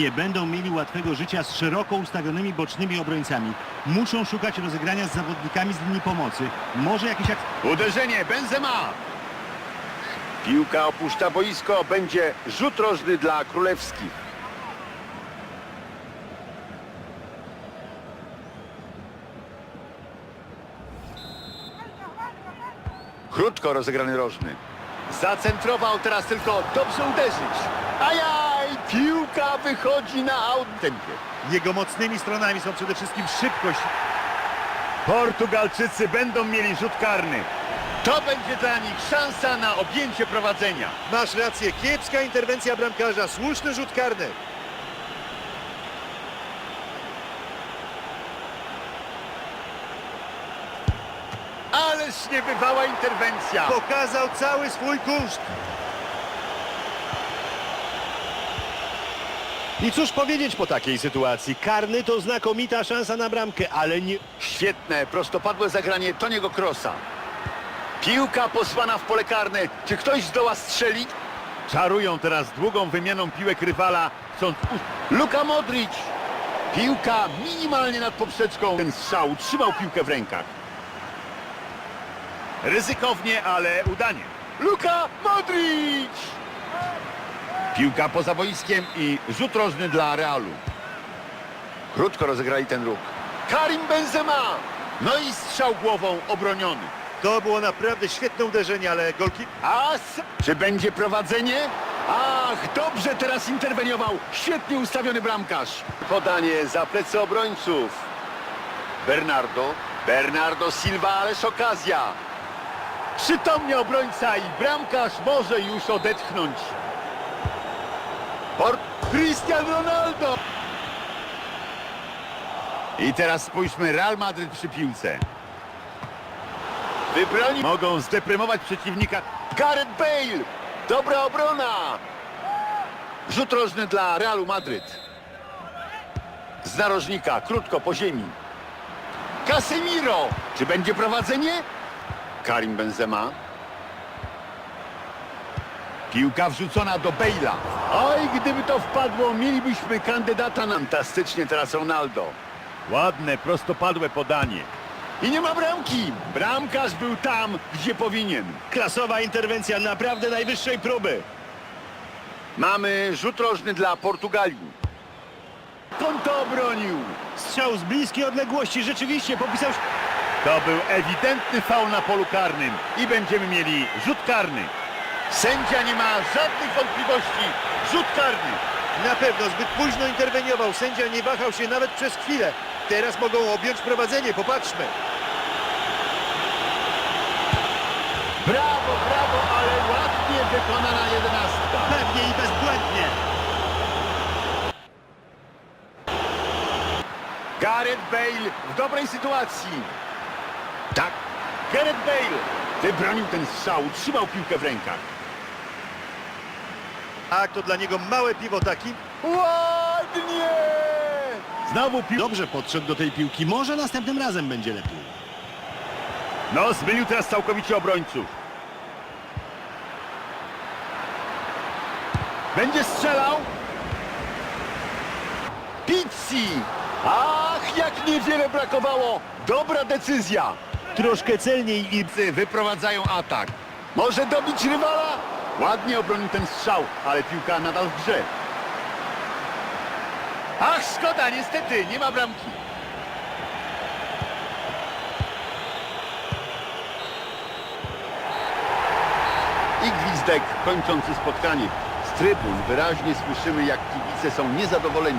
Nie będą mieli łatwego życia z szeroko ustawionymi bocznymi obrońcami. Muszą szukać rozegrania z zawodnikami z linii pomocy. Może jakieś ak... Uderzenie Benzema. Piłka opuszcza boisko. Będzie rzut rożny dla królewskich. Krótko rozegrany rożny. Zacentrował teraz tylko dobrze uderzyć. Ajaj! Piłka wychodzi na autentę. Jego mocnymi stronami są przede wszystkim szybkość. Portugalczycy będą mieli rzut karny. To będzie dla nich szansa na objęcie prowadzenia. Masz rację, kiepska interwencja bramkarza, słuszny rzut karny. Ależ niebywała interwencja. Pokazał cały swój kuszt. I cóż powiedzieć po takiej sytuacji? Karny to znakomita szansa na bramkę, ale nie... Świetne, prostopadłe zagranie Toniego Krosa. Piłka posłana w pole karne. Czy ktoś zdoła strzelić? Czarują teraz długą wymianą piłek rywala, chcąc... Luka Modric! Piłka minimalnie nad poprzeczką. Ten strzał trzymał piłkę w rękach. Ryzykownie, ale udanie. Luka Modric! Piłka poza boiskiem i rzut rożny dla Realu. Krótko rozegrali ten ruch. Karim Benzema! No i strzał głową obroniony. To było naprawdę świetne uderzenie, ale golki... A s- czy będzie prowadzenie? Ach, dobrze teraz interweniował. Świetnie ustawiony bramkarz. Podanie za plecy obrońców. Bernardo. Bernardo Silva, ależ okazja. Przytomnie obrońca i bramkarz może już odetchnąć. Port Cristiano Ronaldo. I teraz spójrzmy, Real Madryt przy piłce. Wybroni mogą zdeprymować przeciwnika. Gareth Bale! Dobra obrona! Rzut rożny dla Realu Madryt. Z narożnika, krótko po ziemi. Casemiro! Czy będzie prowadzenie? Karim Benzema. Piłka wrzucona do Bale'a. Oj, gdyby to wpadło, mielibyśmy kandydata na... Fantastycznie teraz Ronaldo. Ładne, prostopadłe podanie. I nie ma bramki! Bramkarz był tam, gdzie powinien. Klasowa interwencja, naprawdę najwyższej próby. Mamy rzut rożny dla Portugalii. Konto obronił. Strzał z bliskiej odległości, rzeczywiście popisał się... To był ewidentny faul na polu karnym i będziemy mieli rzut karny. Sędzia nie ma żadnych wątpliwości. Rzut karny. Na pewno zbyt późno interweniował, sędzia nie wahał się nawet przez chwilę. Teraz mogą objąć prowadzenie, popatrzmy. Brawo, brawo, ale ładnie wykonana jedenastka. Pewnie i bezbłędnie. Gareth Bale w dobrej sytuacji. Tak, Gareth Bale wybronił ten strzał, trzymał piłkę w rękach. Tak, to dla niego małe piwo taki. Ładnie! Znowu piłka. Dobrze podszedł do tej piłki, może następnym razem będzie lepiej. No, zmylił teraz całkowicie obrońców. Będzie strzelał. Pizzi! Ach, jak niewiele brakowało. Dobra decyzja. Troszkę celniej i... Wyprowadzają atak. Może dobić rywala? Ładnie obronił ten strzał, ale piłka nadal w grze. Ach, szkoda, niestety, nie ma bramki. I gwizdek kończący spotkanie. Z trybun wyraźnie słyszymy, jak kibice są niezadowoleni.